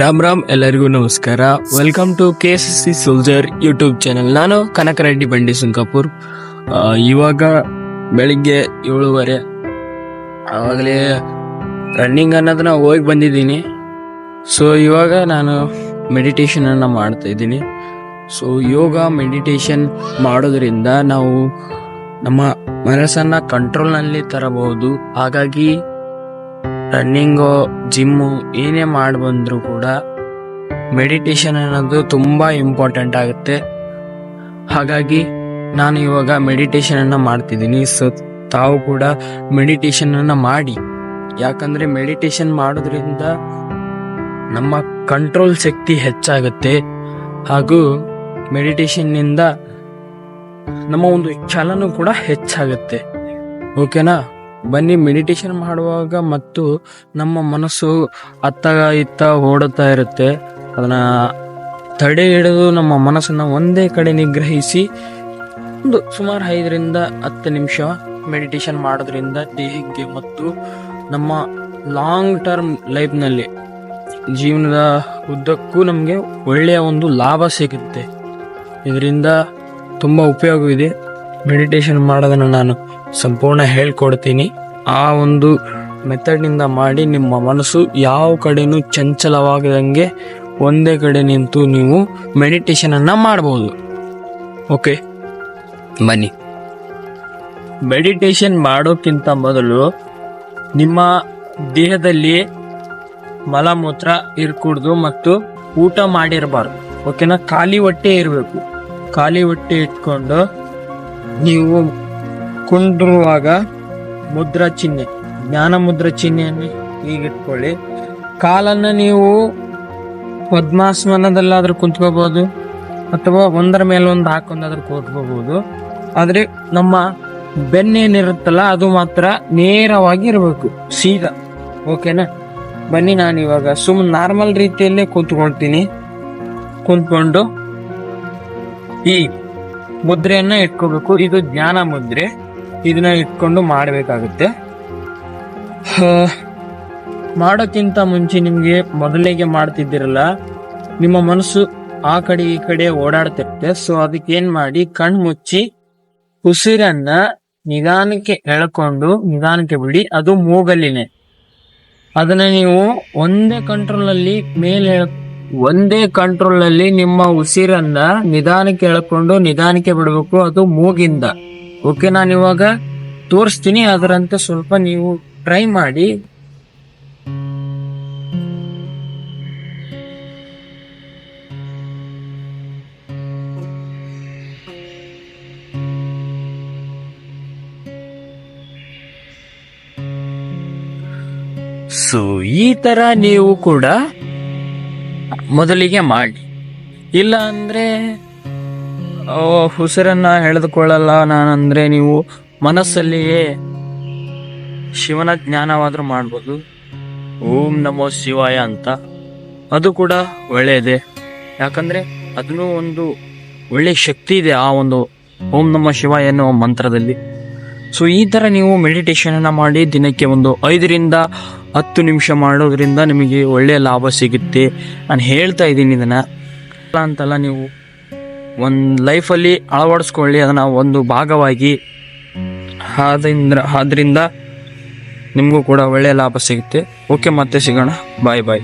ರಾಮ್ ರಾಮ್, ಎಲ್ಲರಿಗೂ ನಮಸ್ಕಾರ. Welcome to K S C soldier YouTube channel ನಾನು ಕನಕರೆಡ್ಡಿ ಬಂಡಿ ಸುಂಕಾಪುರ್ ಇವಾಗ ಬೆಳಿಗ್ಗೆ ಏಳುವರೆ. ಆವಾಗಲೇ ರನ್ನಿಂಗ್ ಅನ್ನೋದನ್ನ ಹೋಗಿ ಬಂದಿದ್ದೀನಿ. ಸೊ ಇವಾಗ ನಾನು ಮೆಡಿಟೇಷನನ್ನು ಮಾಡ್ತಾ ಇದ್ದೀನಿ. ಸೊ ಯೋಗ ಮೆಡಿಟೇಷನ್ ಮಾಡೋದ್ರಿಂದ ನಾವು ನಮ್ಮ ಮನಸ್ಸನ್ನ ಕಂಟ್ರೋಲ್ನಲ್ಲಿ ತರಬಹುದು. ಹಾಗಾಗಿ ರನ್ನಿಂಗು, ಜಿಮ್ಮು, ಏನೇ ಮಾಡಿ ಬಂದರೂ ಕೂಡ ಮೆಡಿಟೇಷನ್ ಅನ್ನೋದು ತುಂಬ ಇಂಪಾರ್ಟೆಂಟ್ ಆಗುತ್ತೆ. ಹಾಗಾಗಿ ನಾನು ಇವಾಗ ಮೆಡಿಟೇಷನನ್ನು ಮಾಡ್ತಿದ್ದೀನಿ. ಸೊ, ತಾವು ಕೂಡ ಮೆಡಿಟೇಷನನ್ನು ಮಾಡಿ. ಯಾಕಂದ್ರೆ ಮೆಡಿಟೇಷನ್ ಮಾಡೋದ್ರಿಂದ ನಮ್ಮ ಕಂಟ್ರೋಲ್ ಶಕ್ತಿ ಹೆಚ್ಚಾಗುತ್ತೆ. ಹಾಗೂ ಮೆಡಿಟೇಷನ್ನಿಂದ ನಮ್ಮ ಒಂದು ಛಲನೂ ಕೂಡ ಹೆಚ್ಚಾಗುತ್ತೆ. ಓಕೆನಾ? ಬನ್ನಿ ಮೆಡಿಟೇಷನ್ ಮಾಡುವಾಗ ಮತ್ತು ನಮ್ಮ ಮನಸ್ಸು ಅತ್ತ ಇತ್ತ ಓಡುತ್ತಾ ಇರುತ್ತೆ. ಅದನ್ನ ತಡೆ ಹಿಡಿದು ನಮ್ಮ ಮನಸ್ಸನ್ನು ಒಂದೇ ಕಡೆ ನಿಗ್ರಹಿಸಿ ಒಂದು ಸುಮಾರು ಐದರಿಂದ ಹತ್ತು ನಿಮಿಷ ಮೆಡಿಟೇಷನ್ ಮಾಡೋದ್ರಿಂದ ದೇಹಕ್ಕೆ ಮತ್ತು ನಮ್ಮ ಲಾಂಗ್ ಟರ್ಮ್ ಲೈಫ್ನಲ್ಲಿ ಜೀವನದ ಉದ್ದಕ್ಕೂ ನಮಗೆ ಒಳ್ಳೆಯ ಒಂದು ಲಾಭ ಸಿಗುತ್ತೆ. ಇದರಿಂದ ತುಂಬ ಉಪಯೋಗವಿದೆ. ಮೆಡಿಟೇಷನ್ ಮಾಡೋದನ್ನು ನಾನು ಸಂಪೂರ್ಣ ಹೇಳ್ಕೊಡ್ತೀನಿ. ಆ ಒಂದು ಮೆಥಡ್ನಿಂದ ಮಾಡಿ ನಿಮ್ಮ ಮನಸ್ಸು ಯಾವ ಕಡೆನೂ ಚಂಚಲವಾಗದಂಗೆ ಒಂದೇ ಕಡೆ ನಿಂತು ನೀವು ಮೆಡಿಟೇಷನನ್ನು ಮಾಡ್ಬೋದು. ಓಕೆ? ಬನ್ನಿ. ಮೆಡಿಟೇಷನ್ ಮಾಡೋಕ್ಕಿಂತ ಮೊದಲು ನಿಮ್ಮ ದೇಹದಲ್ಲಿ ಮಲಮೂತ್ರ ಇರ್ಕೂಡ್ದು ಮತ್ತು ಊಟ ಮಾಡಿರಬಾರ್ದು. ಓಕೆನಾ? ಖಾಲಿ ಹೊಟ್ಟೆ ಇರಬೇಕು. ಖಾಲಿ ಹೊಟ್ಟೆ ಇಟ್ಕೊಂಡು ನೀವು ಕುಂಡ್ರುವಾಗ ಮುದ್ರಾ ಚಿಹ್ನೆ, ಜ್ಞಾನ ಮುದ್ರ ಚಿಹ್ನೆಯನ್ನು ಹೀಗಿಟ್ಕೊಳ್ಳಿ. ಕಾಲನ್ನು ನೀವು ಪದ್ಮಾಸನದಲ್ಲಾದರೂ ಕುಂತ್ಕೋಬೋದು, ಅಥವಾ ಒಂದರ ಮೇಲೆ ಒಂದು ಹಾಕೊಂಡಾದ್ರೂ ಕೂತ್ಕೋಬಹುದು ಆದರೆ ನಮ್ಮ ಬೆನ್ನೇನಿರುತ್ತಲ್ಲ ಅದು ಮಾತ್ರ ನೇರವಾಗಿ ಇರಬೇಕು ಸೀದಾ. ಓಕೆನಾ? ಬನ್ನಿ ನಾನು ಇವಾಗ ಸುಮ್ಮನೆ ನಾರ್ಮಲ್ ರೀತಿಯಲ್ಲೇ ಕೂತ್ಕೊಳ್ತೀನಿ. ಕುಂತ್ಕೊಂಡು ಈ ಮುದ್ರೆಯನ್ನು ಇಟ್ಕೋಬೇಕು. ಇದು ಜ್ಞಾನ ಮುದ್ರೆ. ಇದನ್ನ ಇಟ್ಕೊಂಡು ಮಾಡಬೇಕಾಗುತ್ತೆ. ಮಾಡೋಕ್ಕಿಂತ ಮುಂಚೆ ನಿಮಗೆ ಮೊದಲಿಗೆ ಮಾಡ್ತಿದ್ದಿರಲ್ಲ, ನಿಮ್ಮ ಮನಸ್ಸು ಆ ಕಡೆ ಈ ಕಡೆ ಓಡಾಡ್ತಿರುತ್ತೆ. ಸೊ ಅದಕ್ಕೆ ಏನ್ ಮಾಡಿ ಕಣ್ಣು ಮುಚ್ಚಿ ಉಸಿರನ್ನ ನಿಧಾನಕ್ಕೆ ಎಳ್ಕೊಂಡು ನಿಧಾನಕ್ಕೆ ಬಿಡಿ. ಅದು ಮೂಗಲ್ಲಿನೇ. ಅದನ್ನ ನೀವು ಒಂದೇ ಕಂಟ್ರೋಲ್ ಅಲ್ಲಿ ಮೇಲೆ ಎಳ, ಒಂದೇ ಕಂಟ್ರೋಲ್ ಅಲ್ಲಿ ನಿಮ್ಮ ಉಸಿರನ್ನ ನಿಧಾನಕ್ಕೆ ಎಳ್ಕೊಂಡು ನಿಧಾನಕ್ಕೆ ಬಿಡಬೇಕು. ಅದು ಮೂಗಿಂದ. ಓಕೆ, ನಾನು ಇವಾಗ ತೋರಿಸ್ತೀನಿ, ಅದರಂತೆ ಸ್ವಲ್ಪ ನೀವು ಟ್ರೈ ಮಾಡಿ. ಸೊ ಈ ತರ ನೀವು ಕೂಡ ಮೊದಲಿಗೆ ಮಾಡಿ. ಇಲ್ಲ ಅಂದ್ರೆ ಉಸಿರನ್ನ ಎಳೆದುಕೊಳ್ಳಲ್ಲ ನಾನಂದ್ರೆ ನೀವು ಮನಸ್ಸಲ್ಲಿಯೇ ಶಿವನ ಜ್ಞಾನವಾದರೂ ಮಾಡ್ಬೋದು. ಓಂ ನಮೋ ಶಿವಾಯ ಅಂತ. ಅದು ಕೂಡ ಒಳ್ಳೆಯದೇ. ಯಾಕಂದ್ರೆ ಅದನ್ನು ಒಂದು ಒಳ್ಳೆ ಶಕ್ತಿ ಇದೆ ಆ ಒಂದು ಓಂ ನಮ ಶಿವ ಎನ್ನುವ ಮಂತ್ರದಲ್ಲಿ. ಸೊ ಈ ತರ ನೀವು ಮೆಡಿಟೇಷನ್ ಅನ್ನ ಮಾಡಿ ದಿನಕ್ಕೆ ಒಂದು ಐದರಿಂದ ಹತ್ತು ನಿಮಿಷ ಮಾಡೋದ್ರಿಂದ ನಿಮಗೆ ಒಳ್ಳೆಯ ಲಾಭ ಸಿಗುತ್ತೆ. ನಾನು ಹೇಳ್ತಾ ಇದ್ದೀನಿ ಇದನ್ನ. ಅಂತಲ್ಲ ನೀವು ಒಂದು ಲೈಫಲ್ಲಿ ಅಳವಡಿಸ್ಕೊಳ್ಳಿ, ಅದನ್ನ ಒಂದು ಭಾಗವಾಗಿ. ಆದ್ರಿಂದ ಆದ್ದರಿಂದ ನಿಮಗೂ ಕೂಡ ಒಳ್ಳೆಯ ಲಾಭ ಸಿಗುತ್ತೆ. ಓಕೆ, ಮತ್ತೆ ಸಿಗೋಣ. ಬಾಯ್ ಬಾಯ್